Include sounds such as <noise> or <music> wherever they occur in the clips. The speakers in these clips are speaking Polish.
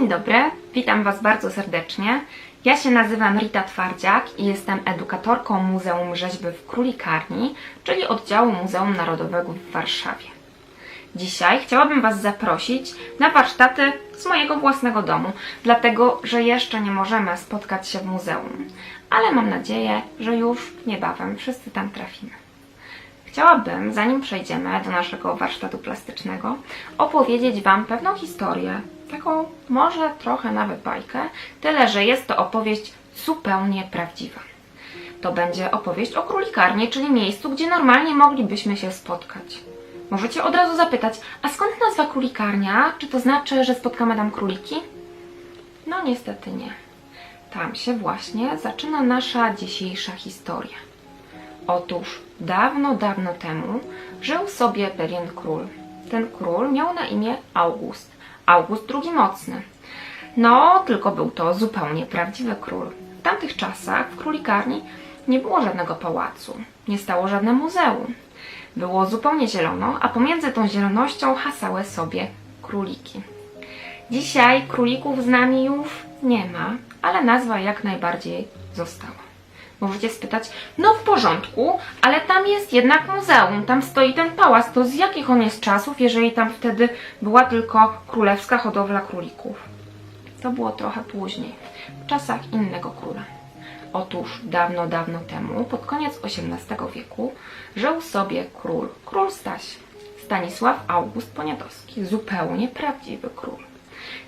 Dzień dobry, witam Was bardzo serdecznie. Ja się nazywam Rita Twardziak i jestem edukatorką Muzeum Rzeźby w Królikarni, czyli oddziału Muzeum Narodowego w Warszawie. Dzisiaj chciałabym Was zaprosić na warsztaty z mojego własnego domu, dlatego że jeszcze nie możemy spotkać się w muzeum, ale mam nadzieję, że już niebawem wszyscy tam trafimy. Chciałabym, zanim przejdziemy do naszego warsztatu plastycznego, opowiedzieć Wam pewną historię, taką może trochę nawet bajkę, tyle że jest to opowieść zupełnie prawdziwa. To będzie opowieść o królikarni, czyli miejscu, gdzie normalnie moglibyśmy się spotkać. Możecie od razu zapytać, a skąd nazwa królikarnia? Czy to znaczy, że spotkamy tam króliki? No niestety nie. Tam się właśnie zaczyna nasza dzisiejsza historia. Otóż dawno, dawno temu żył sobie pewien król. Ten król miał na imię August. August II Mocny. No, tylko był to zupełnie prawdziwy król. W tamtych czasach w królikarni nie było żadnego pałacu, nie stało żadne muzeum. Było zupełnie zielono, a pomiędzy tą zielonością hasały sobie króliki. Dzisiaj królików z nami już nie ma, ale nazwa jak najbardziej została. Możecie spytać, no w porządku, ale tam jest jednak muzeum, tam stoi ten pałac, to z jakich on jest czasów, jeżeli tam wtedy była tylko królewska hodowla królików? To było trochę później, w czasach innego króla. Otóż dawno, dawno temu, pod koniec XVIII wieku, żył sobie król, król Staś, Stanisław August Poniatowski, zupełnie prawdziwy król.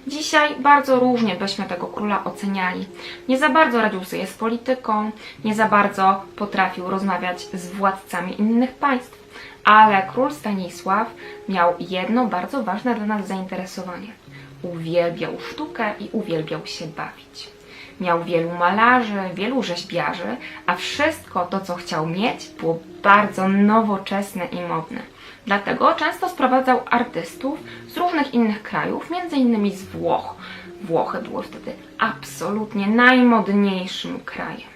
Dzisiaj bardzo różnie byśmy tego króla oceniali. Nie za bardzo radził sobie z polityką, nie za bardzo potrafił rozmawiać z władcami innych państw, ale król Stanisław miał jedno bardzo ważne dla nas zainteresowanie. Uwielbiał sztukę i uwielbiał się bawić. Miał wielu malarzy, wielu rzeźbiarzy, a wszystko to, co chciał mieć, było bardzo nowoczesne i modne. Dlatego często sprowadzał artystów z różnych innych krajów, innymi z Włoch. Włochy były wtedy absolutnie najmodniejszym krajem.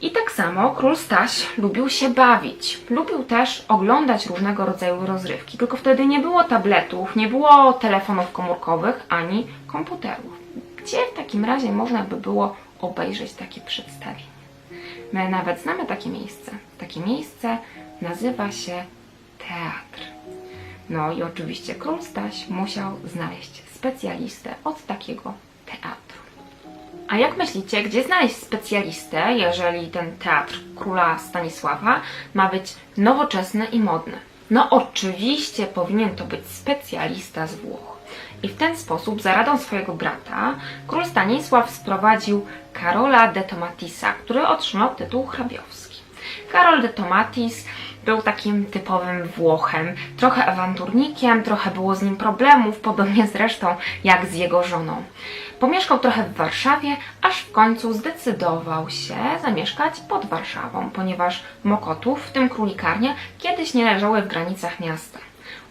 I tak samo król Staś lubił się bawić. Lubił też oglądać różnego rodzaju rozrywki, tylko wtedy nie było tabletów, nie było telefonów komórkowych ani komputerów. Gdzie w takim razie można by było obejrzeć takie przedstawienie? My nawet znamy takie miejsce. Takie miejsce nazywa się teatr. No i oczywiście król Staś musiał znaleźć specjalistę od takiego teatru. A jak myślicie, gdzie znaleźć specjalistę, jeżeli ten teatr króla Stanisława ma być nowoczesny i modny? No oczywiście powinien to być specjalista z Włoch. I w ten sposób, za radą swojego brata, król Stanisław sprowadził Karola de Tomatisa, który otrzymał tytuł hrabiowski. Karol de Tomatis był takim typowym Włochem, trochę awanturnikiem, trochę było z nim problemów, podobnie <laughs> zresztą jak z jego żoną. Pomieszkał trochę w Warszawie, aż w końcu zdecydował się zamieszkać pod Warszawą, ponieważ Mokotów, w tym królikarnie, kiedyś nie leżały w granicach miasta.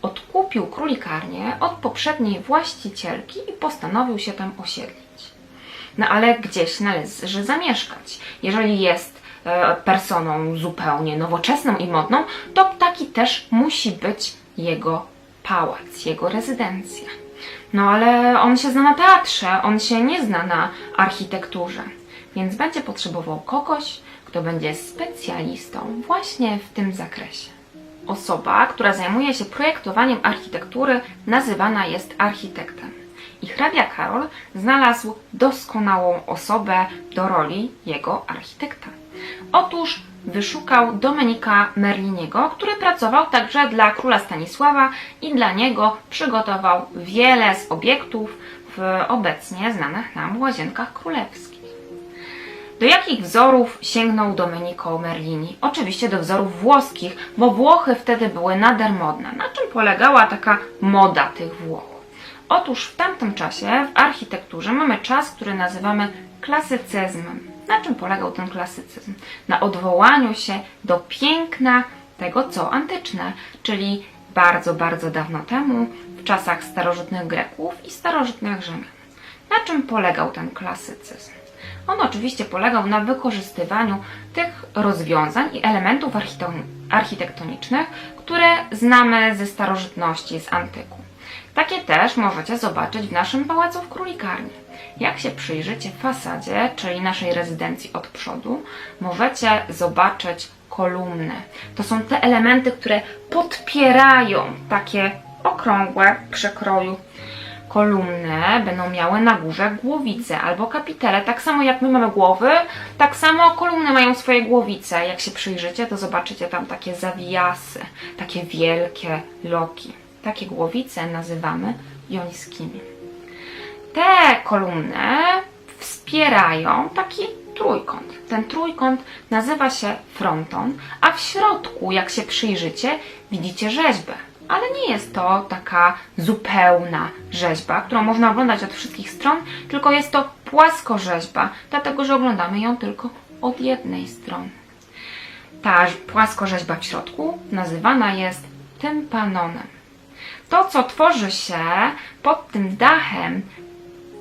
Odkupił królikarnię od poprzedniej właścicielki i postanowił się tam osiedlić. No ale gdzieś należy zamieszkać. Jeżeli jest personą zupełnie nowoczesną i modną, to taki też musi być jego pałac, jego rezydencja. No ale on się zna na teatrze, on się nie zna na architekturze, więc będzie potrzebował kogoś, kto będzie specjalistą właśnie w tym zakresie. Osoba, która zajmuje się projektowaniem architektury, nazywana jest architektem. I hrabia Karol znalazł doskonałą osobę do roli jego architekta. Otóż wyszukał Domenika Merliniego, który pracował także dla króla Stanisława i dla niego przygotował wiele z obiektów w obecnie znanych nam łazienkach królewskich. Do jakich wzorów sięgnął Domenico Merlini? Oczywiście do wzorów włoskich, bo Włochy wtedy były nader modne. Na czym polegała taka moda tych Włoch? Otóż w tamtym czasie w architekturze mamy czas, który nazywamy klasycyzmem. Na czym polegał ten klasycyzm? Na odwołaniu się do piękna tego, co antyczne, czyli bardzo, bardzo dawno temu, w czasach starożytnych Greków i starożytnych Rzymian. Na czym polegał ten klasycyzm? On oczywiście polegał na wykorzystywaniu tych rozwiązań i elementów archite- architektonicznych, które znamy ze starożytności, z antyku. Takie też możecie zobaczyć w naszym pałacu w Królikarni. Jak się przyjrzycie fasadzie, czyli naszej rezydencji od przodu, możecie zobaczyć kolumny. To są te elementy, które podpierają takie okrągłe przekroju kolumny będą miały na górze głowice albo kapitele. Tak samo jak my mamy głowy, tak samo kolumny mają swoje głowice. Jak się przyjrzycie, to zobaczycie tam takie zawijasy, takie wielkie loki. Takie głowice nazywamy jońskimi. Te kolumny wspierają taki trójkąt. Ten trójkąt nazywa się fronton, a w środku, jak się przyjrzycie, widzicie rzeźbę. Ale nie jest to taka zupełna rzeźba, którą można oglądać od wszystkich stron, tylko jest to płaskorzeźba, dlatego że oglądamy ją tylko od jednej strony. Ta płaskorzeźba w środku nazywana jest tympanonem. To, co tworzy się pod tym dachem,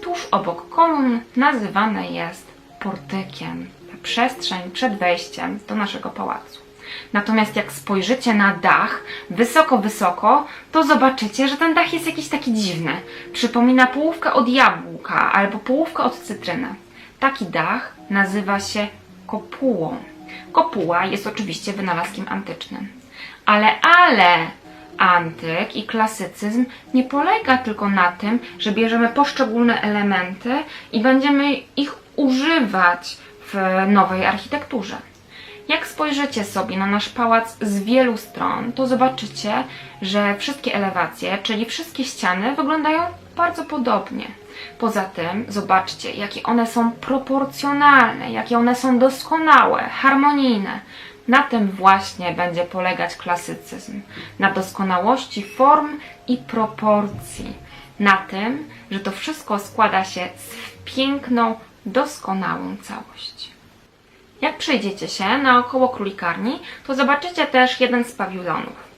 tuż obok kolumn, nazywane jest portykiem. Ta przestrzeń przed wejściem do naszego pałacu. Natomiast jak spojrzycie na dach wysoko, wysoko, to zobaczycie, że ten dach jest jakiś taki dziwny. Przypomina połówkę od jabłka albo połówkę od cytryny. Taki dach nazywa się kopułą. Kopuła jest oczywiście wynalazkiem antycznym. Ale, ale antyk i klasycyzm nie polega tylko na tym, że bierzemy poszczególne elementy i będziemy ich używać w nowej architekturze. Jak spojrzycie sobie na nasz pałac z wielu stron, to zobaczycie, że wszystkie elewacje, czyli wszystkie ściany, wyglądają bardzo podobnie. Poza tym, zobaczcie, jakie one są proporcjonalne, jakie one są doskonałe, harmonijne. Na tym właśnie będzie polegać klasycyzm. Na doskonałości form i proporcji. Na tym, że to wszystko składa się w piękną, doskonałą całość. Jak przejdziecie się naokoło królikarni, to zobaczycie też jeden z pawilonów.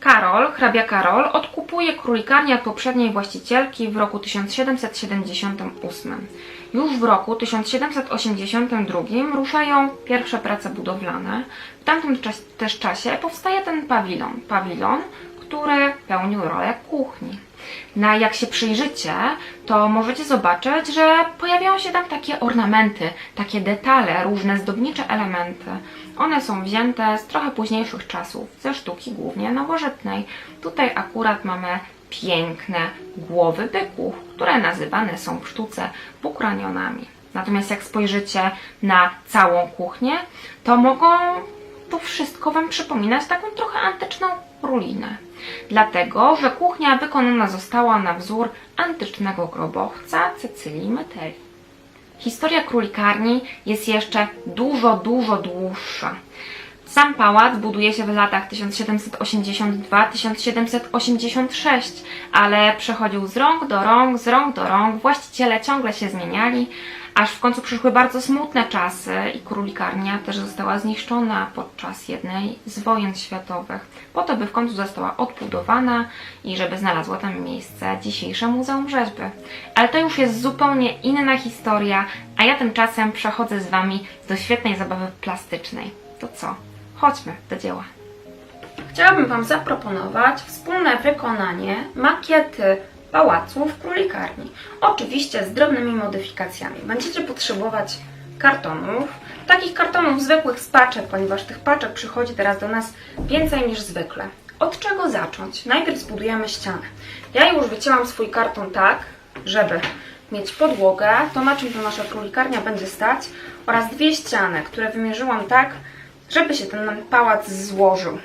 Karol, hrabia Karol, odkupuje królikarnię od poprzedniej właścicielki w roku 1778. Już w roku 1782 ruszają pierwsze prace budowlane. W tamtym czas, też czasie powstaje ten pawilon. Pawilon, który pełnił rolę kuchni. Na jak się przyjrzycie, to możecie zobaczyć, że pojawiają się tam takie ornamenty, takie detale, różne zdobnicze elementy. One są wzięte z trochę późniejszych czasów, ze sztuki głównie nowożytnej. Tutaj akurat mamy piękne głowy byków, które nazywane są w sztuce bukranionami. Natomiast jak spojrzycie na całą kuchnię, to mogą to wszystko Wam przypominać taką trochę antyczną ruinę. Dlatego, że kuchnia wykonana została na wzór antycznego grobochca Cecylii Meteli. Historia królikarni jest jeszcze dużo, dużo dłuższa. Sam pałac buduje się w latach 1782-1786, ale przechodził z rąk do rąk, z rąk do rąk, właściciele ciągle się zmieniali, aż w końcu przyszły bardzo smutne czasy i królikarnia też została zniszczona podczas jednej z wojen światowych, po to by w końcu została odbudowana i żeby znalazło tam miejsce dzisiejsze Muzeum Rzeźby. Ale to już jest zupełnie inna historia, a ja tymczasem przechodzę z Wami do świetnej zabawy plastycznej. To co? Chodźmy do dzieła. Chciałabym Wam zaproponować wspólne wykonanie makiety pałacu w królikarni. Oczywiście z drobnymi modyfikacjami. Będziecie potrzebować kartonów, takich kartonów zwykłych z paczek, ponieważ tych paczek przychodzi teraz do nas więcej niż zwykle. Od czego zacząć? Najpierw zbudujemy ścianę. Ja już wycięłam swój karton tak, żeby mieć podłogę, to na czym to nasza królikarnia będzie stać oraz dwie ściany, które wymierzyłam tak, żeby się ten pałac złożył.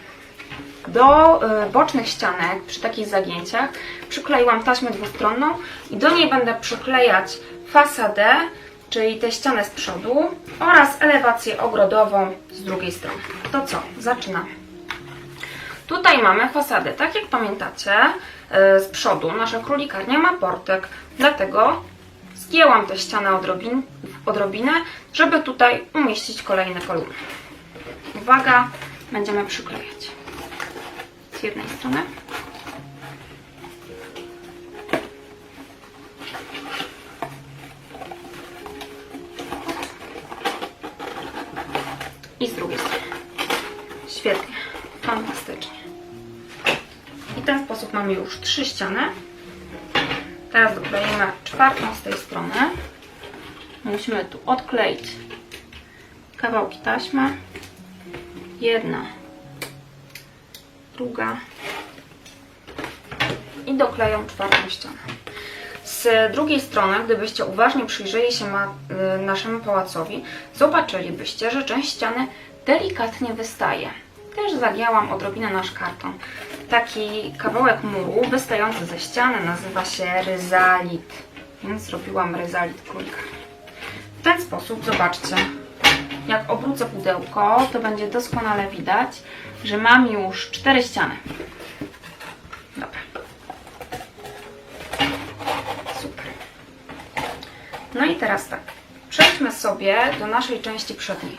Do y, bocznych ścianek przy takich zagięciach przykleiłam taśmę dwustronną i do niej będę przyklejać fasadę, czyli tę ścianę z przodu oraz elewację ogrodową z drugiej strony. To co? Zaczynamy. Tutaj mamy fasadę. Tak jak pamiętacie, y, z przodu nasza królikarnia ma portek, dlatego zgięłam tę ścianę odrobin, odrobinę, żeby tutaj umieścić kolejne kolumny. Uwaga, będziemy przyklejać z jednej strony. I z drugiej strony. Świetnie, fantastycznie. I w ten sposób mamy już trzy ściany. Teraz dokleimy czwartą z tej strony. Musimy tu odkleić kawałki taśmy. Jedna, druga i dokleją czwartą ścianę. Z drugiej strony, gdybyście uważnie przyjrzeli się y, naszemu pałacowi, zobaczylibyście, że część ściany delikatnie wystaje. Też zagięłam odrobinę nasz karton. Taki kawałek muru wystający ze ściany nazywa się ryzalit, więc zrobiłam ryzalit królika. W ten sposób, zobaczcie, jak obrócę pudełko, to będzie doskonale widać, że mam już cztery ściany. Dobra. Super. No i teraz tak. Przejdźmy sobie do naszej części przedniej.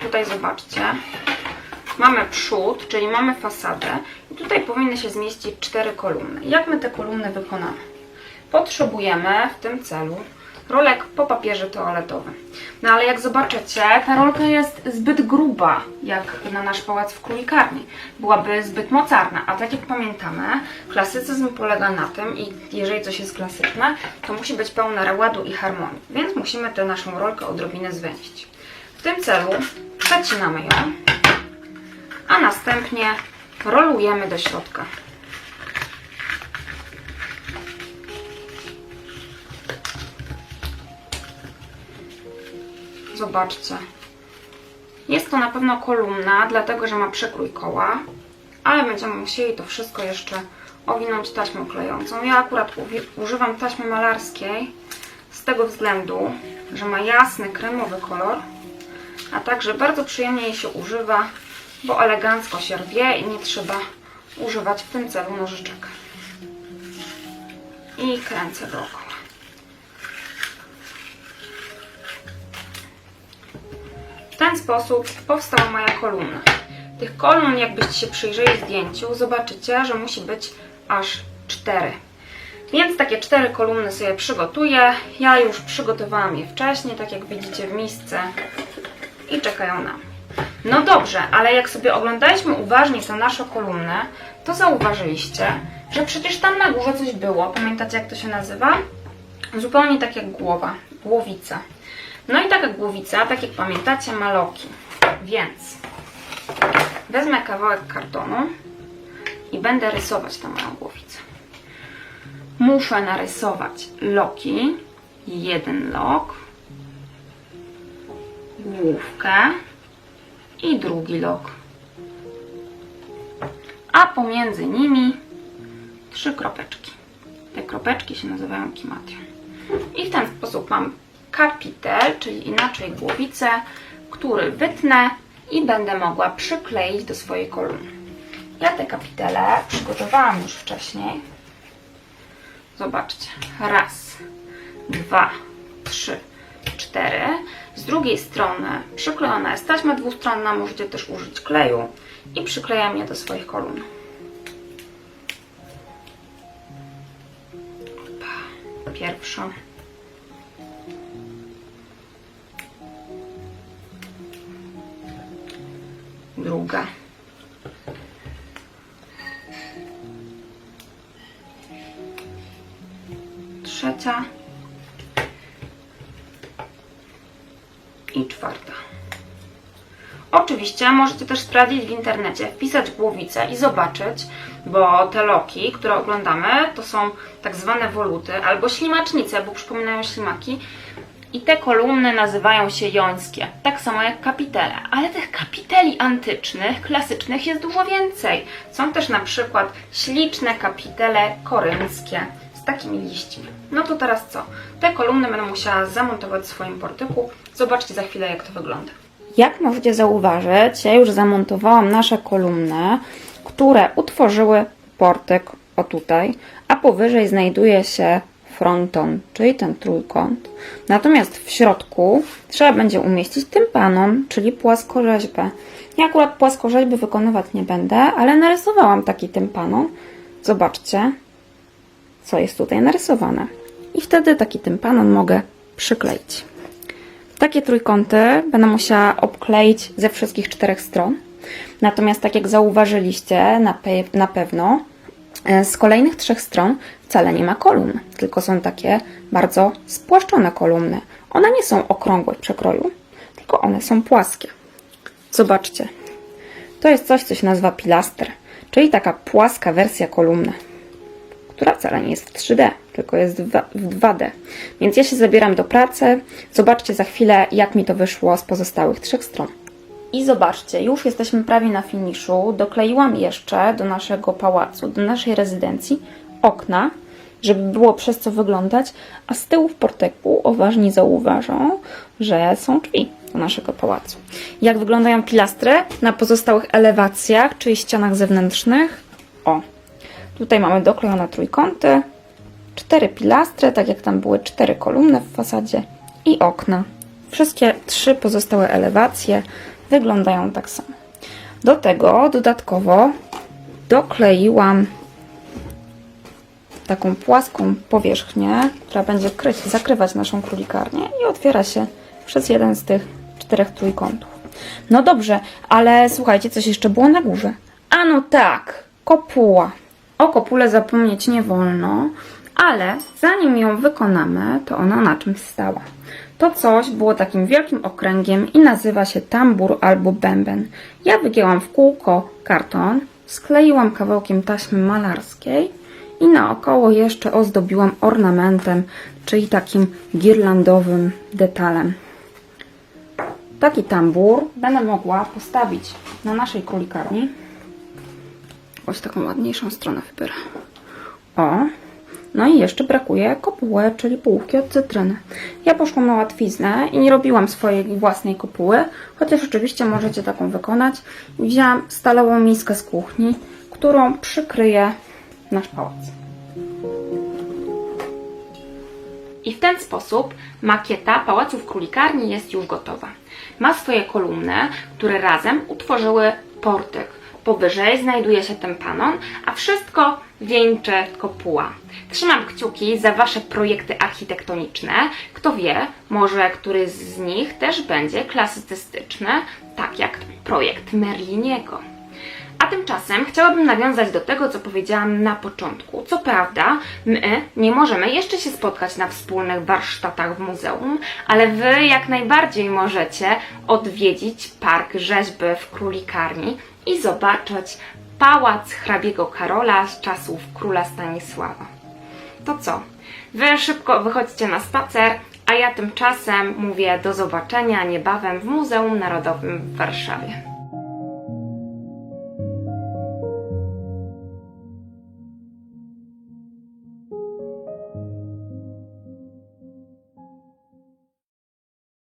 Tutaj zobaczcie. Mamy przód, czyli mamy fasadę i tutaj powinny się zmieścić cztery kolumny. Jak my te kolumny wykonamy? Potrzebujemy w tym celu rolek po papierze toaletowym. No ale jak zobaczycie, ta rolka jest zbyt gruba, jak na nasz pałac w królikarni. Byłaby zbyt mocarna, a tak jak pamiętamy, klasycyzm polega na tym, i jeżeli coś jest klasyczne, to musi być pełne ładu i harmonii, więc musimy tę naszą rolkę odrobinę zwęzić. W tym celu przecinamy ją, a następnie rolujemy do środka. Zobaczcie. Jest to na pewno kolumna, dlatego że ma przekrój koła, ale będziemy musieli to wszystko jeszcze owinąć taśmą klejącą. Ja akurat używam taśmy malarskiej z tego względu, że ma jasny, kremowy kolor, a także bardzo przyjemnie jej się używa, bo elegancko się rwie i nie trzeba używać w tym celu nożyczek. I kręcę. W ten sposób powstała moja kolumna. Tych kolumn, jakbyście się przyjrzeli zdjęciu, zobaczycie, że musi być aż cztery. Więc takie cztery kolumny sobie przygotuję. Ja już przygotowałam je wcześniej, tak jak widzicie w misce i czekają na mnie. No dobrze, ale jak sobie oglądaliśmy uważnie tę naszą kolumnę, to zauważyliście, że przecież tam na górze coś było. Pamiętacie jak to się nazywa? Zupełnie tak jak głowa, głowica. No i taka głowica, tak jak pamiętacie, ma loki. Więc wezmę kawałek kartonu i będę rysować tę moją głowicę. Muszę narysować loki, jeden lok, główkę i drugi lok. A pomiędzy nimi trzy kropeczki. Te kropeczki się nazywają kimation. I w ten sposób mam kapitel, czyli inaczej głowicę, który wytnę i będę mogła przykleić do swojej kolumny. Ja te kapitele przygotowałam już wcześniej. Zobaczcie. Raz, dwa, trzy, cztery. Z drugiej strony przyklejona jest taśma dwustronna, możecie też użyć kleju i przyklejam je do swoich kolumn. Opa. Druga. Trzecia. I czwarta. Oczywiście możecie też sprawdzić w internecie, wpisać głowicę i zobaczyć, bo te loki, które oglądamy, to są tak zwane woluty albo ślimacznice, bo przypominają ślimaki. I te kolumny nazywają się jońskie, tak samo jak kapitele. Ale tych kapiteli antycznych, klasycznych jest dużo więcej. Są też na przykład śliczne kapitele korynckie z takimi liśćmi. No to teraz co? Te kolumny będę musiała zamontować w swoim portyku. Zobaczcie za chwilę, jak to wygląda. Jak możecie zauważyć, ja już zamontowałam nasze kolumny, które utworzyły portyk o tutaj, a powyżej znajduje się fronton, czyli ten trójkąt. Natomiast w środku trzeba będzie umieścić tympanon, czyli płaskorzeźbę. Ja akurat płaskorzeźby wykonywać nie będę, ale narysowałam taki tympanon. Zobaczcie, co jest tutaj narysowane. I wtedy taki tympanon mogę przykleić. Takie trójkąty będę musiała obkleić ze wszystkich czterech stron. Natomiast tak jak zauważyliście na, pe- na pewno, z kolejnych trzech stron wcale nie ma kolumn, tylko są takie bardzo spłaszczone kolumny. One nie są okrągłe w przekroju, tylko one są płaskie. Zobaczcie. To jest coś, co się nazywa pilaster, czyli taka płaska wersja kolumny, która wcale nie jest w 3D, tylko jest w 2D. Więc ja się zabieram do pracy. Zobaczcie za chwilę, jak mi to wyszło z pozostałych trzech stron. I zobaczcie, już jesteśmy prawie na finiszu. Dokleiłam jeszcze do naszego pałacu, do naszej rezydencji okna, żeby było przez co wyglądać, a z tyłu w porteku uważni zauważą, że są drzwi do naszego pałacu. Jak wyglądają pilastry na pozostałych elewacjach, czyli ścianach zewnętrznych? O, tutaj mamy doklejone trójkąty, cztery pilastry, tak jak tam były cztery kolumny w fasadzie i okna. Wszystkie trzy pozostałe elewacje wyglądają tak samo. Do tego dodatkowo dokleiłam taką płaską powierzchnię, która będzie kryć, zakrywać naszą królikarnię i otwiera się przez jeden z tych czterech trójkątów. No dobrze, ale słuchajcie, coś jeszcze było na górze. A no tak, kopuła. O kopule zapomnieć nie wolno, ale zanim ją wykonamy, to ona na czymś stała. To coś było takim wielkim okręgiem i nazywa się tambur albo bęben. Ja wygięłam w kółko karton, skleiłam kawałkiem taśmy malarskiej i naokoło jeszcze ozdobiłam ornamentem, czyli takim girlandowym detalem. Taki tambur będę mogła postawić na naszej królikarni. Jakąś taką ładniejszą stronę wybiorę. O, no i jeszcze brakuje kopuły, czyli połówki od cytryny. Ja poszłam na łatwiznę i nie robiłam swojej własnej kopuły, chociaż oczywiście możecie taką wykonać. Wzięłam stalową miskę z kuchni, którą przykryję nasz pałac. I w ten sposób makieta Pałacu w Królikarni jest już gotowa. Ma swoje kolumny, które razem utworzyły portyk. Powyżej znajduje się tympanon, a wszystko wieńczy kopuła. Trzymam kciuki za Wasze projekty architektoniczne. Kto wie, może któryś z nich też będzie klasycystyczny, tak jak projekt Merliniego. A tymczasem chciałabym nawiązać do tego, co powiedziałam na początku. Co prawda, my nie możemy jeszcze się spotkać na wspólnych warsztatach w muzeum, ale Wy jak najbardziej możecie odwiedzić Park Rzeźby w Królikarni i zobaczyć pałac hrabiego Karola z czasów króla Stanisława. To co? Wy szybko wychodźcie na spacer, a ja tymczasem mówię do zobaczenia niebawem w Muzeum Narodowym w Warszawie.